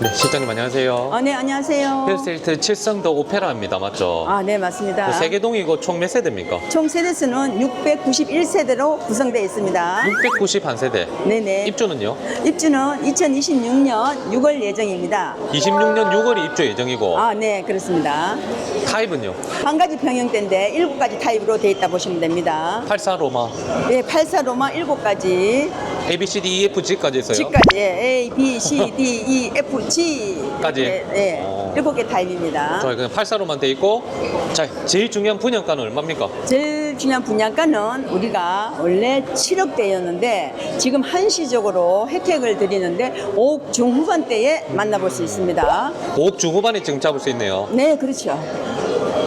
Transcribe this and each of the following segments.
네, 실장님 안녕하세요. 아, 네, 안녕하세요. 힐스테이트 칠성도 오페라입니다. 맞죠? 아, 네, 맞습니다. 그 세계동이고 총몇 세대입니까? 총 세대수는 691세대로 구성되어 있습니다. 691세대. 네네. 입주는요? 입주는 2026년 6월 예정입니다. 26년 6월이 입주 예정이고 아, 네, 그렇습니다. 타입은요? 한 가지 평형대인데 7가지 타입으로 되어 있다 보시면 됩니다. 84 로마 네, 84 로마 7가지, A, B, C, D, E, F, G까지 있어요. G까지 A, B, C, D, E, F, G 까지? 네, 네. 어. 7개 타입입니다. 저희 그냥 84로만 돼 있고 자, 제일 중요한 분양가는 얼마입니까? 제일 중요한 분양가는 우리가 원래 7억대였는데 지금 한시적으로 혜택을 드리는데 5억 중후반대에 만나볼 수 있습니다. 5억 중후반에 지금 잡을 수 있네요. 네, 그렇죠.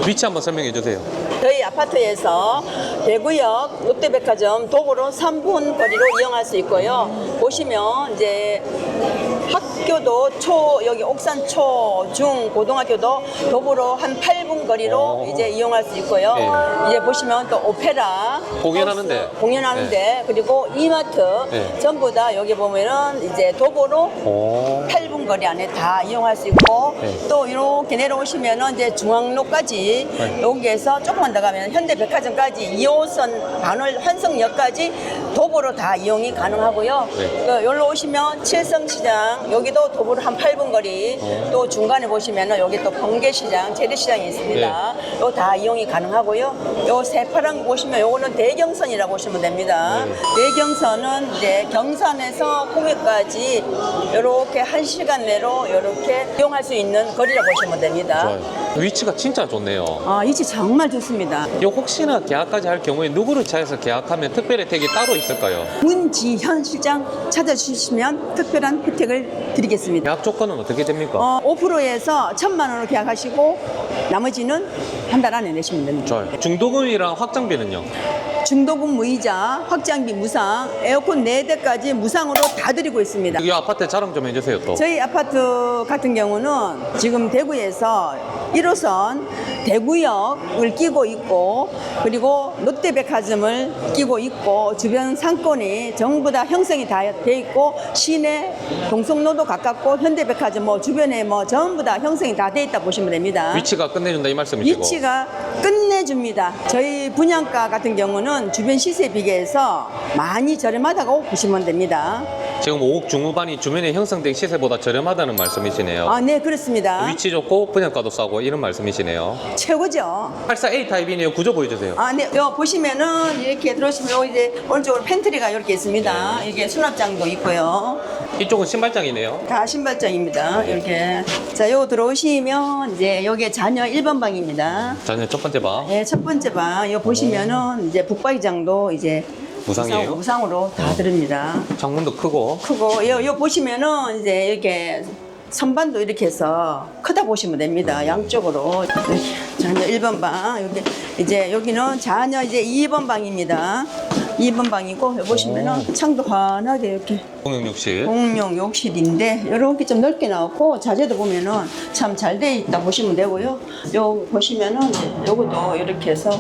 위치 한번 설명해 주세요. 저희 아파트에서 대구역 롯데백화점 도보로 3분 거리로 이용할 수 있고요. 보시면 이제 학 교도 초 여기 옥산 초, 중, 고등학교도 도보로 한 8분 거리로 어. 이제 이용할 수 있고요. 네. 이제 보시면 또 오페라 공연하는데. 하우스, 공연하는데 그리고 이마트 네. 전부 다 여기 보면은 이제 도보로 오. 8분 거리 안에 다 이용할 수 있고 네. 또 이렇게 내려오시면은 이제 중앙로까지 네. 여기에서 조금만 더 가면 현대백화점까지 2호선 반월 환성역까지 도보로 다 이용이 가능하고요. 네. 그 여기로 오시면 칠성시장 여기 도 도보로 한 8분 거리 네. 또 중간에 보시면은 여기 또 번개시장 재래시장이 있습니다. 네. 요다 이용이 가능하고요. 요 새파란 거 보시면 요거는 대경선이라고 보시면 됩니다. 네. 대경선은 이제 경산에서 홍해까지 이렇게 한 시간 내로 이렇게 이용할 수 있는 거리라고 보시면 됩니다. 좋아요. 위치가 진짜 좋네요. 아, 위치 정말 좋습니다. 요 혹시나 계약까지 할 경우에 누구를 찾아서 계약하면 특별 혜택이 따로 있을까요? 문지현 실장 찾아주시면 특별한 혜택을 드리겠습니다. 계약 조건은 어떻게 됩니까? 어, 5%에서 천만 원으로 계약하시고 나머지는 한 달 안에 내시면 됩니다. 좋아요. 중도금이랑 확장비는요? 중도금 무이자, 확장비 무상, 에어컨 4대까지 무상으로 다 드리고 있습니다. 이 아파트 자랑 좀 해주세요 또. 저희 아파트 같은 경우는 지금 대구에서 1호선 대구역을 끼고 있고 그리고 롯데백화점을 끼고 있고 주변 상권이 전부 다 형성이 다 돼 있고 시내 동성로도 가깝고 현대백화점 뭐 주변에 뭐 전부 다 형성이 다 돼 있다 보시면 됩니다. 위치가 끝내준다 이 말씀이시고. 위치가 끝내줍니다. 저희 분양가 같은 경우는 주변 시세에 비교해서 많이 저렴하다고 보시면 됩니다. 지금 5억 중후반이 주변에 형성된 시세보다 저렴하다는 말씀이시네요. 아, 네, 그렇습니다. 위치 좋고 분양가도 싸고 이런 말씀이시네요. 최고죠. 84A 타입이네요. 구조 보여주세요. 아, 네. 요 보시면은 이렇게 들어오시면 요 이제 오른쪽으로 팬트리가 이렇게 있습니다. 네. 이게 수납장도 있고요. 이쪽은 신발장이네요. 다 신발장입니다. 이렇게. 자, 요 들어오시면 이제 여기에 자녀 1번 방입니다. 자녀 첫 번째 방. 네, 첫 번째 방. 요 보시면은 이제 북박이장도 이제 무상이에요? 무상, 으로다 드립니다. 창문도 크고. 크고 요, 요 보시면은 이제 이렇게 선반도 이렇게 해서 크다 보시면 됩니다. 양쪽으로. 자녀 1번 방. 여기 이제 여기는 자녀 이제 2번 방입니다. 2번 방이고 여기 보시면은 창도 환하게 이렇게 공용욕실. 공용 욕실인데 이렇게 좀 넓게 나왔고 자재도 보면은 참 잘 돼 있다 보시면 되고요. 요 보시면은 이제 요것도 이렇게 해서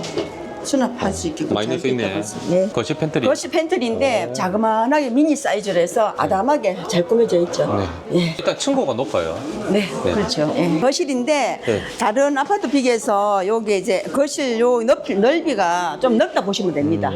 수납할 수 있게 많이 넣을 수 있네. 네. 거실 팬트리. 거실 팬트리인데 오. 자그마하게 미니 사이즈로 해서 아담하게 잘 꾸며져 있죠. 네. 예. 일단 층고가 높아요. 네, 네. 그렇죠. 예. 거실인데 네. 다른 아파트 비교해서 여기 이제 거실 요 넓이, 넓이가 좀 넓다 보시면 됩니다.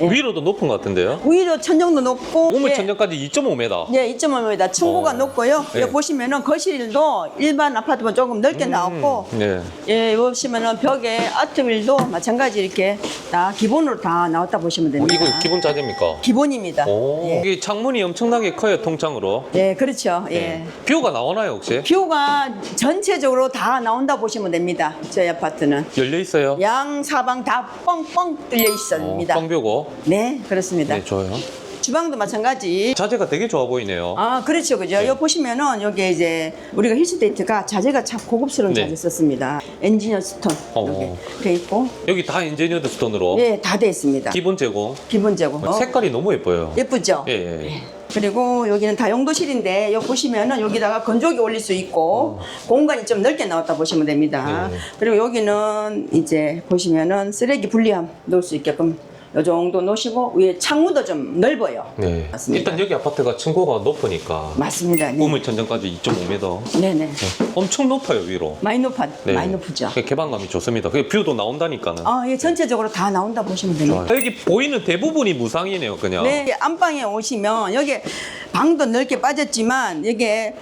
예. 위로도 높은 것 같은데요? 위로 천정도 높고 우물 예. 천정까지 2.5m. 예, 2.5m 층고가 어. 높고요. 네. 여기 보시면은 거실도 일반 아파트보다 조금 넓게 나왔고 네. 예, 여기 보시면은 벽에 아트윌도 마찬가지 이렇게 다 기본으로 다 나왔다 보시면 어, 됩니다. 이거 기본 자재입니까? 기본입니다. 오. 예. 여기 창문이 엄청나게 커요, 통창으로. 예, 그렇죠. 예. 네. 뷰가 나오나요, 혹시? 뷰가 전체적으로 다 나온다 보시면 됩니다. 저희 아파트는. 열려 있어요? 양 사방 다 뻥뻥 뚫려 어, 있습니다. 뻥뷰고. 네, 그렇습니다. 네, 좋아요. 주방도 마찬가지. 자재가 되게 좋아 보이네요. 아, 그렇죠, 그죠. 네. 여기 보시면은 여기 이제 우리가 힐스데이트가 자재가 참 고급스러운 네. 자재 썼습니다. 엔지니어 스톤 어. 이렇게 돼 있고, 여기 다 인제니어드 스톤으로. 예, 다 돼 있습니다. 기본 제공. 기본적으로 색깔이 너무 예뻐요. 예쁘죠. 예, 예. 그리고 여기는 다용도실인데 여기 보시면은 여기다가 건조기 올릴 수 있고 공간이 좀 넓게 나왔다 보시면 됩니다. 네. 그리고 여기는 이제 보시면은 쓰레기 분리함 넣을 수 있게끔 요 정도 놓으시고 위에 창문도 좀 넓어요. 네. 맞습니다. 일단 여기 아파트가 층고가 높으니까 맞습니다. 네. 우물 천장까지 2.5m. 네네. 엄청 높아요 위로. 많이 높아, 네. 많이 높죠. 그 개방감이 좋습니다. 그 뷰도 나온다니까는. 아, 예, 전체적으로 다 나온다 보시면 됩니다. 좋아요. 여기 보이는 대부분이 무상이네요, 그냥. 네, 안방에 오시면 여기 방도 넓게 빠졌지만 여기에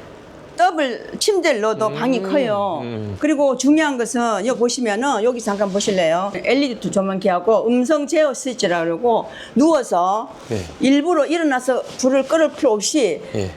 더블 침대를 넣어도 방이 커요. 음. 그리고 중요한 것은 여기 보시면은 여기 잠깐 보실래요? LED 조명기하고 음성 제어 스위치라 그러고 누워서 네. 일부러 일어나서 불을 끌을 필요 없이 예.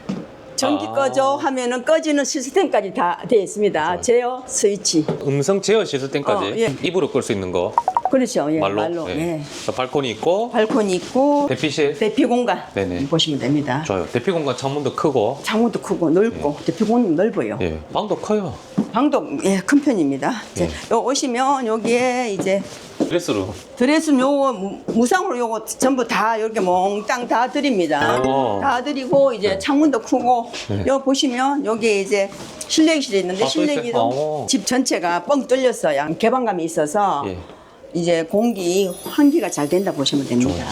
전기 아. 꺼져 하면은 꺼지는 시스템까지 다 되어 있습니다. 제어 스위치. 음성 제어 시스템까지 어, 예. 입으로 끌 수 있는 거 그렇죠. 예, 말로. 말로. 예. 예. 자, 발코니 있고 발코니 있고 대피실. 대피 공간 네네. 보시면 됩니다. 좋아요. 대피 공간 창문도 크고. 창문도 크고 넓고 대피 공간 넓어요. 예. 방도 커요. 방도 예, 큰 편입니다. 이제 예. 요 오시면 여기에 이제 드레스룸. 드레스는 요거 무- 무상으로 요거 전부 다 이렇게 몽땅 다 드립니다. 오. 다 드리고 이제 창문도 크고 네. 요 보시면 여기에 이제 실내기실이 있는데 아, 또 있어요? 실내기도 오. 집 전체가 뻥 뚫렸어요. 개방감이 있어서 예. 이제 공기 환기가 잘 된다 보시면 됩니다.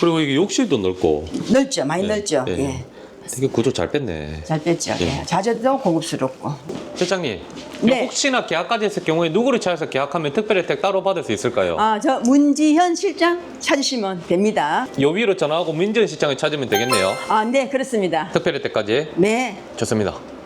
그리고 이게 욕실도 넓고. 넓죠, 많이 예. 넓죠. 예. 예. 되게 구조 잘 뺐네. 잘 뺐죠. 예. 예. 자재도 고급스럽고. 실장님. 네. 혹시나 계약까지 했을 경우에 누구를 찾아서 계약하면 특별 혜택 따로 받을 수 있을까요? 아, 저 문지현 실장 찾으시면 됩니다. 요 위로 전화하고 민전 시장을 찾으면 되겠네요. 아, 네, 그렇습니다. 특별 혜택까지. 네. 좋습니다.